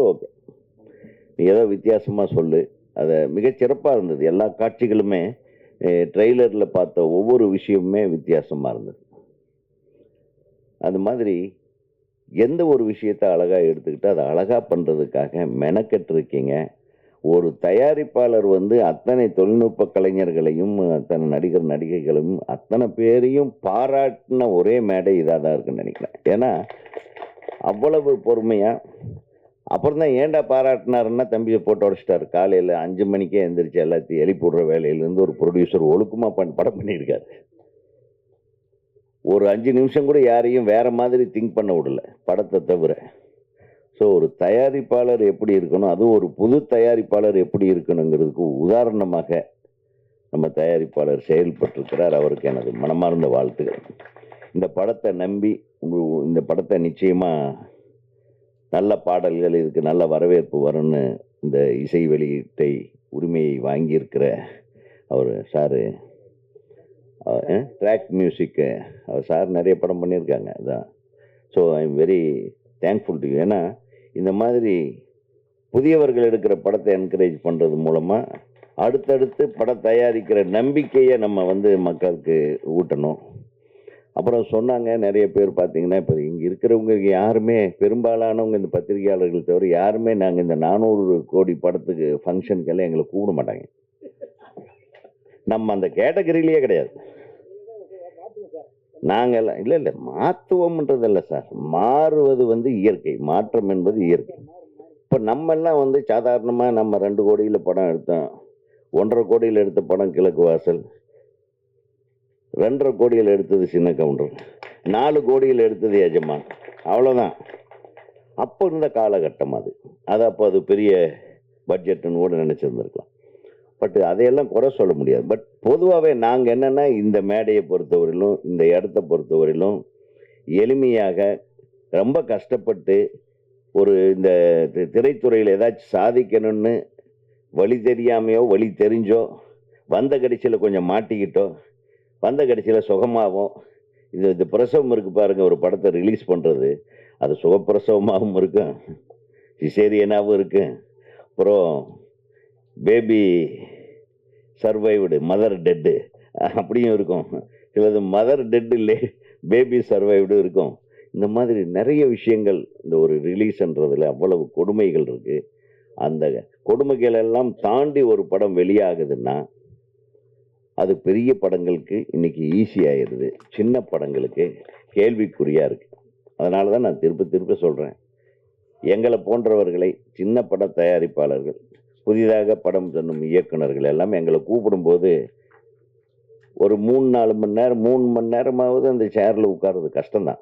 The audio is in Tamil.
இருந்தாலும் ஓகே நீ ஏதோ வித்தியாசமாக சொல்லு. அதை மிகச்சிறப்பாக இருந்தது. எல்லா காட்சிகளுமே ட்ரெய்லரில் பார்த்த ஒவ்வொரு விஷயமுமே வித்தியாசமாக இருந்தது. அது மாதிரி எந்த ஒரு விஷயத்தை அழகாக எடுத்துக்கிட்டு அதை அழகாக பண்ணுறதுக்காக மெனக்கெட்டுருக்கீங்க. ஒரு தயாரிப்பாளர் வந்து அத்தனை தொழில்நுட்ப கலைஞர்களையும் அத்தனை நடிகர் நடிகைகளையும் அத்தனை பேரையும் பாராட்டின ஒரே மேடை இதாக தான் இருக்குன்னு நினைக்கிறேன். ஏன்னா அவ்வளவு பொறுமையாக அப்புறம் தான் ஏன்டா பாராட்டினாருன்னா தம்பியை போட்டு உடச்சிட்டாரு. காலையில் அஞ்சு மணிக்கே எந்திரிச்சு எல்லாத்தையும் எழுப்பி விடுற வேலையிலேருந்து ஒரு ப்ரொடியூசர் ஒழுக்கமாக பண் படம் பண்ணியிருக்காரு. ஒரு அஞ்சு நிமிஷம் கூட யாரையும் வேறு மாதிரி திங்க் பண்ண விடல படத்தை தவிர. ஸோ ஒரு தயாரிப்பாளர் எப்படி இருக்கணும் அதுவும் ஒரு புது தயாரிப்பாளர் எப்படி இருக்கணுங்கிறதுக்கு உதாரணமாக நம்ம தயாரிப்பாளர் செயல்பட்டிருக்கிறார் அவருக்கு எனது மனமார்ந்த வாழ்த்துக்கள். இந்த படத்தை நம்பி இந்த படத்தை நிச்சயமாக நல்ல பாடல்கள் இதுக்கு நல்ல வரவேற்பு வரும்னு இந்த இசை வெளியீட்டை உரிமையை வாங்கியிருக்கிற அவர் சாரு ட்ராக் மியூசிக்கு அவர் சார் நிறைய படம் பண்ணியிருக்காங்க அதான். So I am very thankful to ஏன்னா இந்த மாதிரி புதியவர்கள் எடுக்கிற படத்தை என்கரேஜ் பண்ணுறது மூலமாக அடுத்தடுத்து படம் தயாரிக்கிற நம்பிக்கையை நம்ம வந்து மக்களுக்கு ஊட்டணும். அப்புறம் சொன்னாங்க நிறைய பேர் பார்த்தீங்கன்னா இப்போ இங்கே இருக்கிறவங்க யாருமே பெரும்பாலானவங்க இந்த பத்திரிகையாளர்கள் தவிர யாருமே நாங்கள் இந்த நானூறு கோடி படத்துக்கு ஃபங்க்ஷனுக்கெல்லாம் எங்களை கூப்பிட மாட்டாங்க. நம்ம அந்த கேட்டகரியிலேயே கிடையாது. நாங்கள் இல்லை இல்லை மாற்றுவோம்ன்றது இல்லை சார். மாறுவது வந்து இயற்கை. மாற்றம் என்பது இயற்கை. இப்போ நம்மெல்லாம் வந்து சாதாரணமாக நம்ம ரெண்டு கோடியில் படம் எடுத்தோம். ஒன்றரை கோடியில் எடுத்த படம் கிழக்கு வாசல். ரெண்டரை கோடியில் எடுத்தது சின்ன கவுண்டர் நாலு கோடியில் எடுத்தது எஜமான். அவ்வளோதான் அப்போ இருந்த காலகட்டம் அது. அது அப்போ அது பெரிய பட்ஜெட்டுன்னு கூட நினச்சிருந்துருக்கலாம். பட் அதையெல்லாம் குறை சொல்ல முடியாது. பட் பொதுவாகவே நாங்கள் என்னென்னா இந்த மேடையை பொறுத்தவரையிலும் இந்த இடத்த பொறுத்தவரையிலும் எளிமையாக ரொம்ப கஷ்டப்பட்டு ஒரு இந்த திரைத்துறையில் ஏதாச்சும் சாதிக்கணும்னு வழி தெரியாமையோ வழி தெரிஞ்சோ வந்த கடைசியில் கொஞ்சம் மாட்டிக்கிட்டோ வந்த கடைசியில் சுகமாகவும் இது இந்த பிரசவம் இருக்கு பாருங்கள் ஒரு படத்தை ரிலீஸ் பண்ணுறது அது சுகப்பிரசவமாகவும் இருக்கும் சிசேரியனாகவும் இருக்கு. அப்புறம் பேபி சர்வைவ்டு மதர் டெட்டு அப்படியும் இருக்கும். சிலது மதர் டெட் இல்லை பேபி சர்வைவ்டு இருக்கும். இந்த மாதிரி நிறைய விஷயங்கள் இந்த ஒரு ரிலீஸ்ன்றதில் அவ்வளவு கொடுமைகள் இருக்குது அந்த கொடுமைகள் எல்லாம் தாண்டி ஒரு படம் வெளியாகுதுன்னா அது பெரிய படங்களுக்கு இன்னைக்கு ஈஸி சின்ன படங்களுக்கு கேள்விக்குறியாக இருக்கு. அதனால தான் நான் திரும்ப திருப்ப சொல்கிறேன் எங்களை போன்றவர்களை சின்ன பட தயாரிப்பாளர்கள் புதிதாக படம் தன்னும் இயக்குனர்கள் எல்லாம் எங்களை கூப்பிடும்போது ஒரு மூணு நாலு மணி நேரம் மூணு மணி நேரமாவது அந்த சேரில் உட்கார்றது கஷ்டம்தான்.